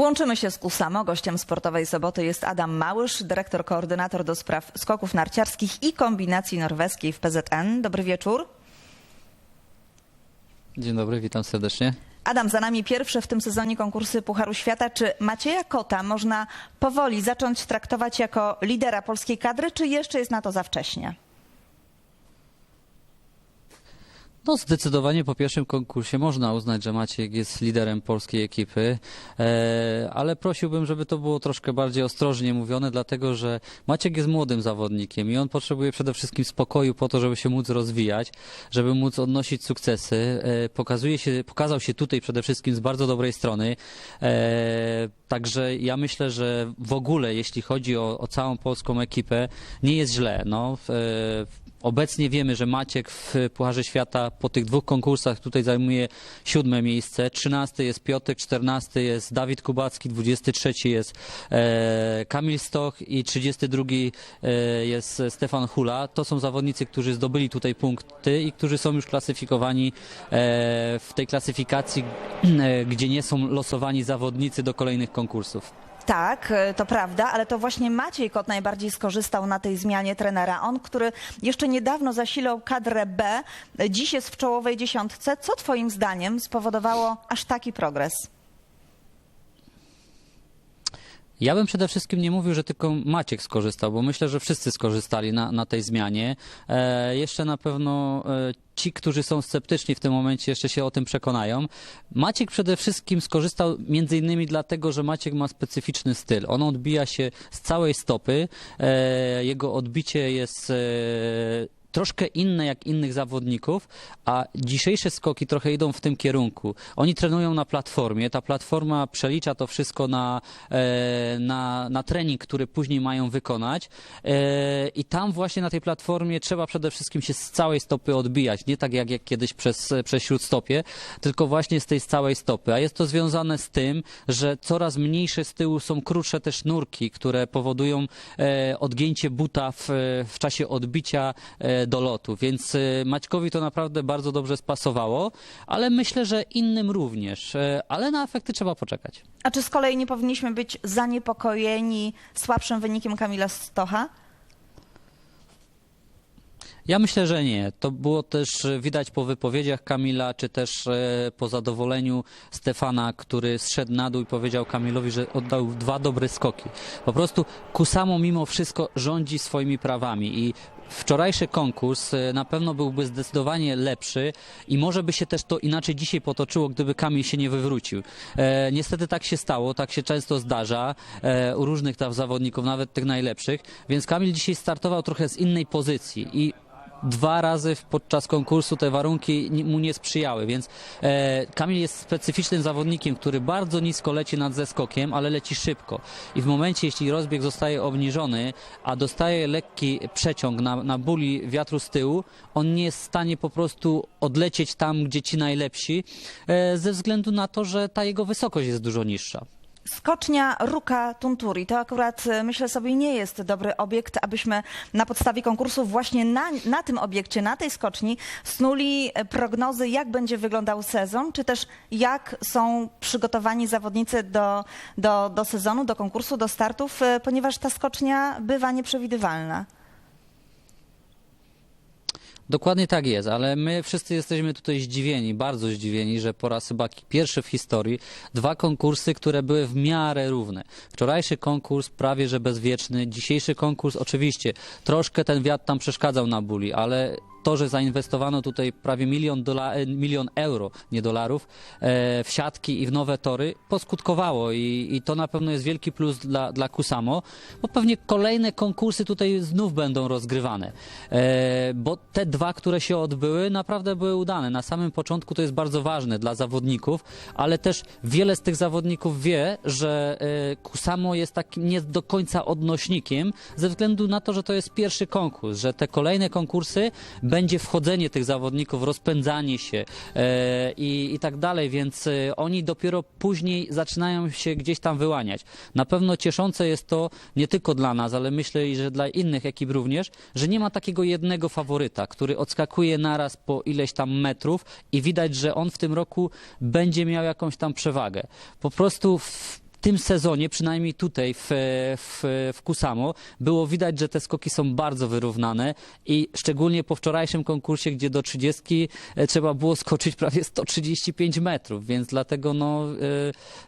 Łączymy się z Kusamo. Gościem sportowej soboty jest Adam Małysz, dyrektor koordynator do spraw skoków narciarskich i kombinacji norweskiej w PZN. Dobry wieczór. Dzień dobry, witam serdecznie. Adam, za nami pierwsze w tym sezonie konkursy Pucharu Świata. Czy Macieja Kota można powoli zacząć traktować jako lidera polskiej kadry, czy jeszcze jest na to za wcześnie? No zdecydowanie po pierwszym konkursie można uznać, że Maciek jest liderem polskiej ekipy, e, ale prosiłbym, żeby to było troszkę bardziej ostrożnie mówione, dlatego że Maciek jest młodym zawodnikiem i on potrzebuje przede wszystkim spokoju po to, żeby się móc rozwijać, żeby móc odnosić sukcesy. E, pokazuje się, pokazał się tutaj przede wszystkim z bardzo dobrej strony. E, Także ja myślę, że w ogóle, jeśli chodzi o, o całą polską ekipę, nie jest źle. No, Obecnie wiemy, że Maciek w Pucharze Świata po tych dwóch konkursach tutaj zajmuje siódme miejsce. Trzynasty jest Piotr, czternasty jest Dawid Kubacki, dwudziesty trzeci jest e, Kamil Stoch i trzydziesty drugi e, jest Stefan Hula. To są zawodnicy, którzy zdobyli tutaj punkty i którzy są już klasyfikowani e, w tej klasyfikacji, e, gdzie nie są losowani zawodnicy do kolejnych konkursów. Tak, e, to prawda, ale to właśnie Maciej Kot najbardziej skorzystał na tej zmianie trenera. On, który jeszcze niedawno zasilał kadrę B, e, dziś jest w czołowej dziesiątce. Co twoim zdaniem spowodowało aż taki progres? Ja bym przede wszystkim nie mówił, że tylko Maciek skorzystał, bo myślę, że wszyscy skorzystali na, na tej zmianie. E, jeszcze na pewno e, ci, którzy są sceptyczni w tym momencie, jeszcze się o tym przekonają. Maciek przede wszystkim skorzystał między innymi dlatego, że Maciek ma specyficzny styl. On odbija się z całej stopy. E, jego odbicie jest. Troszkę inne jak innych zawodników, a dzisiejsze skoki trochę idą w tym kierunku. Oni trenują na platformie, ta platforma przelicza to wszystko na, e, na, na trening, który później mają wykonać e, i tam właśnie na tej platformie trzeba przede wszystkim się z całej stopy odbijać, nie tak jak, jak kiedyś przez, przez śródstopie, tylko właśnie z tej całej stopy, a jest to związane z tym, że coraz mniejsze z tyłu są krótsze też nurki, które powodują e, odgięcie buta w, w czasie odbicia do lotu, więc e, Maćkowi to naprawdę bardzo dobrze spasowało, ale myślę, że innym również, e, ale na efekty trzeba poczekać. A czy z kolei nie powinniśmy być zaniepokojeni słabszym wynikiem Kamila Stocha? Ja myślę, że nie. To było też e, widać po wypowiedziach Kamila, czy też po zadowoleniu Stefana, który zszedł na dół i powiedział Kamilowi, że oddał dwa dobre skoki. Po prostu Kusamo mimo wszystko rządzi swoimi prawami i wczorajszy konkurs e, na pewno byłby zdecydowanie lepszy i może by się też to inaczej dzisiaj potoczyło, gdyby Kamil się nie wywrócił. E, niestety tak się stało, tak się często zdarza e, u różnych tam zawodników, nawet tych najlepszych, więc Kamil dzisiaj startował trochę z innej pozycji i dwa razy podczas konkursu te warunki mu nie sprzyjały, więc e, Kamil jest specyficznym zawodnikiem, który bardzo nisko leci nad zeskokiem, ale leci szybko. I w momencie, jeśli rozbieg zostaje obniżony, a dostaje lekki przeciąg na, na buli wiatru z tyłu, on nie jest w stanie po prostu odlecieć tam, gdzie ci najlepsi, e, ze względu na to, że ta jego wysokość jest dużo niższa. Skocznia Ruka Tunturi to akurat e, myślę sobie nie jest dobry obiekt, abyśmy na podstawie konkursów właśnie na, na tym obiekcie, na tej skoczni snuli e, prognozy, jak będzie wyglądał sezon, czy też jak są przygotowani zawodnicy do, do, do sezonu, do konkursu, do startów, e, ponieważ ta skocznia bywa nieprzewidywalna. Dokładnie tak jest, ale my wszyscy jesteśmy tutaj zdziwieni, bardzo zdziwieni, że po raz chyba pierwszy w historii dwa konkursy, które były w miarę równe. Wczorajszy konkurs prawie że bezwieczny, dzisiejszy konkurs oczywiście troszkę ten wiatr tam przeszkadzał na buli, ale to, że zainwestowano tutaj prawie milion, dola, e, milion euro, nie dolarów, e, w siatki i w nowe tory, poskutkowało i, i to na pewno jest wielki plus dla, dla Kusamo, bo pewnie kolejne konkursy tutaj znów będą rozgrywane, e, bo te dwa, które się odbyły, naprawdę były udane. Na samym początku to jest bardzo ważne dla zawodników, ale też wiele z tych zawodników wie, że Kusamo jest takim nie do końca odnośnikiem, ze względu na to, że to jest pierwszy konkurs, że te kolejne konkursy będzie wchodzenie tych zawodników, rozpędzanie się e, i, i tak dalej, więc e, oni dopiero później zaczynają się gdzieś tam wyłaniać. Na pewno cieszące jest to nie tylko dla nas, ale myślę, że dla innych ekip również, że nie ma takiego jednego faworyta, który odskakuje naraz po ileś tam metrów i widać, że on w tym roku będzie miał jakąś tam przewagę. Po prostu w tym sezonie, przynajmniej tutaj w, w, w Kusamo, było widać, że te skoki są bardzo wyrównane i szczególnie po wczorajszym konkursie, gdzie do 30 e, trzeba było skoczyć prawie 135 metrów, więc dlatego no,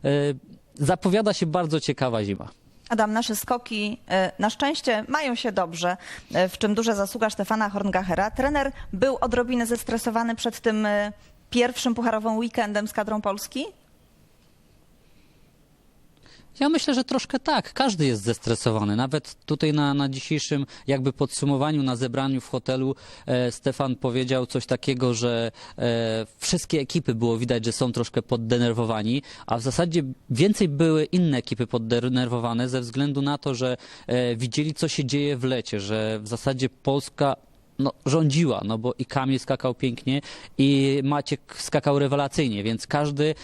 e, e, zapowiada się bardzo ciekawa zima. Adam, nasze skoki na szczęście mają się dobrze, w czym duża zasługa Stefana Horngachera. Trener był odrobinę zestresowany przed tym pierwszym pucharowym weekendem z kadrą Polski? Ja myślę, że troszkę tak. Każdy jest zestresowany. Nawet tutaj na, na dzisiejszym jakby podsumowaniu, na zebraniu w hotelu e, Stefan powiedział coś takiego, że e, wszystkie ekipy było widać, że są troszkę poddenerwowani, a w zasadzie więcej były inne ekipy poddenerwowane ze względu na to, że e, widzieli, co się dzieje w lecie, że w zasadzie Polska no, rządziła, no bo i Kamil skakał pięknie i Maciek skakał rewelacyjnie, więc każdy e,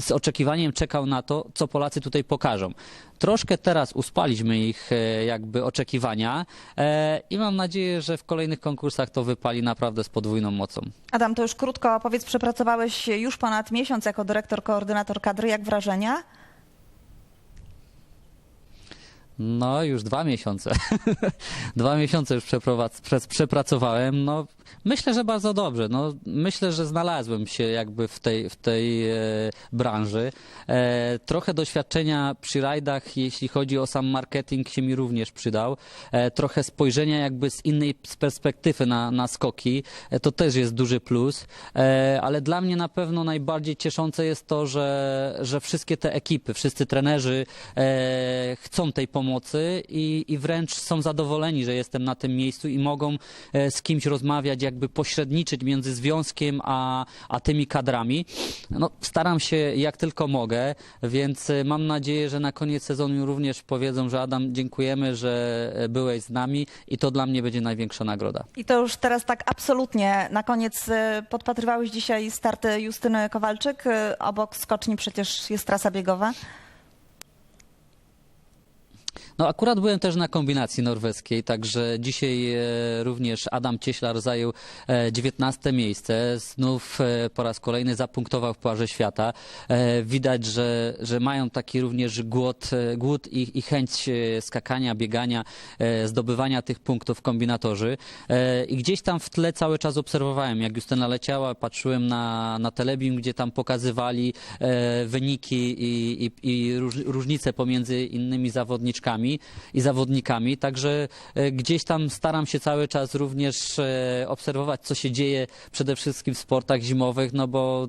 z oczekiwaniem czekał na to, co Polacy tutaj pokażą. Troszkę teraz uspaliśmy ich e, jakby oczekiwania e, i mam nadzieję, że w kolejnych konkursach to wypali naprawdę z podwójną mocą. Adam, to już krótko opowiedz, przepracowałeś już ponad miesiąc jako dyrektor, koordynator kadry. Jak wrażenia? No, już dwa miesiące. dwa miesiące już przepracowałem. No, myślę, że bardzo dobrze. No, myślę, że znalazłem się jakby w tej, w tej e, branży. E, trochę doświadczenia przy rajdach, jeśli chodzi o sam marketing, się mi również przydał. E, trochę spojrzenia jakby z innej z perspektywy na, na skoki. E, to też jest duży plus. E, ale dla mnie na pewno najbardziej cieszące jest to, że, że wszystkie te ekipy, wszyscy trenerzy e, chcą tej pomocy i, i wręcz są zadowoleni, że jestem na tym miejscu i mogą z kimś rozmawiać, jakby pośredniczyć między związkiem a, a tymi kadrami. No, staram się jak tylko mogę, więc e, mam nadzieję, że na koniec sezonu również powiedzą, że Adam, dziękujemy, że e, byłeś z nami i to dla mnie będzie największa nagroda. I to już teraz tak absolutnie na koniec e, podpatrywałeś dzisiaj starty Justyny Kowalczyk. Obok skoczni przecież jest trasa biegowa. No akurat byłem też na kombinacji norweskiej, także dzisiaj e, również Adam Cieślar zajął e, 19 miejsce. Znów e, po raz kolejny zapunktował w Pucharze Świata. E, widać, że, że mają taki również głód, e, głód i, i chęć e, skakania, biegania, e, zdobywania tych punktów kombinatorzy. E, I gdzieś tam w tle cały czas obserwowałem, jak Justyna leciała, patrzyłem na, na Telebim, gdzie tam pokazywali e, wyniki i, i, i róż, różnice pomiędzy innymi zawodniczkami i zawodnikami, także e, gdzieś tam staram się cały czas również e, obserwować, co się dzieje przede wszystkim w sportach zimowych, no bo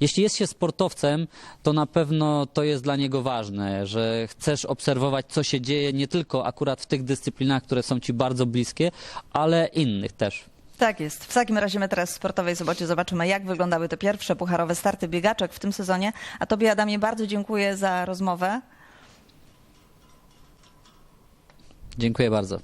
jeśli jest się sportowcem, to na pewno to jest dla niego ważne, że chcesz obserwować, co się dzieje nie tylko akurat w tych dyscyplinach, które są ci bardzo bliskie, ale innych też. Tak jest. W takim razie my teraz w Sportowej Sobocie zobaczymy, jak wyglądały te pierwsze pucharowe starty biegaczek w tym sezonie. A Tobie, Adamie, bardzo dziękuję za rozmowę. Dziękuję bardzo.